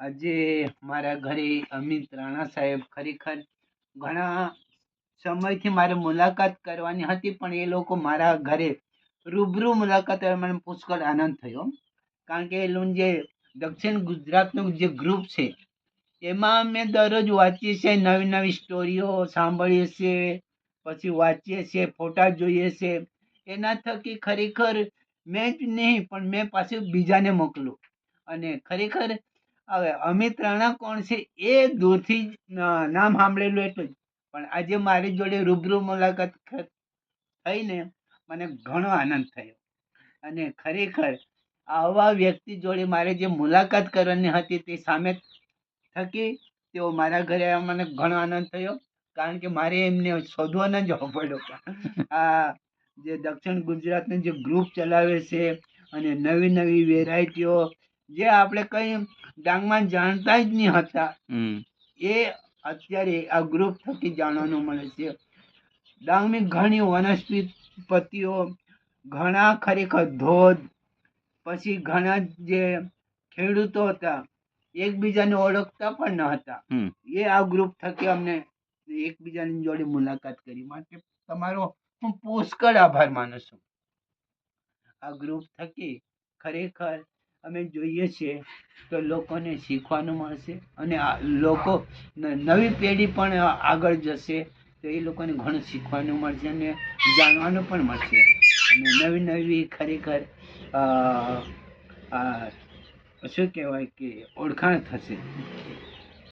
આજે મારા ઘરે અમિત રાણા સાહેબ ખરેખર ઘણા સમયથી મારે મુલાકાત કરવાની હતી, પણ એ લોકો મારા ઘરે રૂબરૂ મુલાકાત મને પુષ્કળ આનંદ થયો. કારણ કે એનું જે દક્ષિણ ગુજરાતનું જે ગ્રુપ છે, એમાં મેં દરરોજ વાંચીએ છીએ, નવી નવી સ્ટોરીઓ સાંભળીએ છીએ, પછી વાંચીએ છીએ, ફોટા જોઈએ છીએ. એના થકી ખરેખર મેં જ નહીં, પણ મેં પાછું બીજાને મોકલું. અને ખરેખર હવે અમિત રાણા કોણ છે એ દૂરથી જ નામ સાંભળેલું એટલું જ. પણ આજે મારી જોડે રૂબરૂ મુલાકાત થઈને મને ઘણો આનંદ થયો. અને ખરેખર આવા વ્યક્તિ જોડે મારે જે મુલાકાત કરવાની હતી તે સામે થકી તેઓ મારા ઘરે મને ઘણો આનંદ થયો. કારણ કે મારે એમને શોધવા ન જવો પડ્યો. આ જે દક્ષિણ ગુજરાતનું જે ગ્રુપ ચલાવે છે અને નવી નવી વેરાયટીઓ, જે આપણે કંઈ ડાંગમાં જાણતા જ નહીં હતા. એ અત્યારે આ ગ્રુપ થકી જાણવાનું મળે છે. ડાંગની ઘણી વનસ્પતિઓ ઘણા ખરેખર ધોધ પછી ઘણા જે ખેડૂતો હતા એકબીજાને ઓળખતા પણ ન હતા. એ આ ગ્રુપ થકી અમને એકબીજાની જોડે મુલાકાત કરી. માટે તમારો હું પુષ્કળ આભાર માનું છું. આ ગ્રુપ થકી ખરેખર અમે જોઈએ છીએ તો લોકોને શીખવાનું મળશે અને લોકો નવી પેઢી પણ આગળ જશે તો એ લોકોને ઘણું શીખવાનું મળશે અને જાણવાનું પણ મળશે. અને નવી નવી ખરેખર શું કહેવાય કે ઓળખાણ થશે.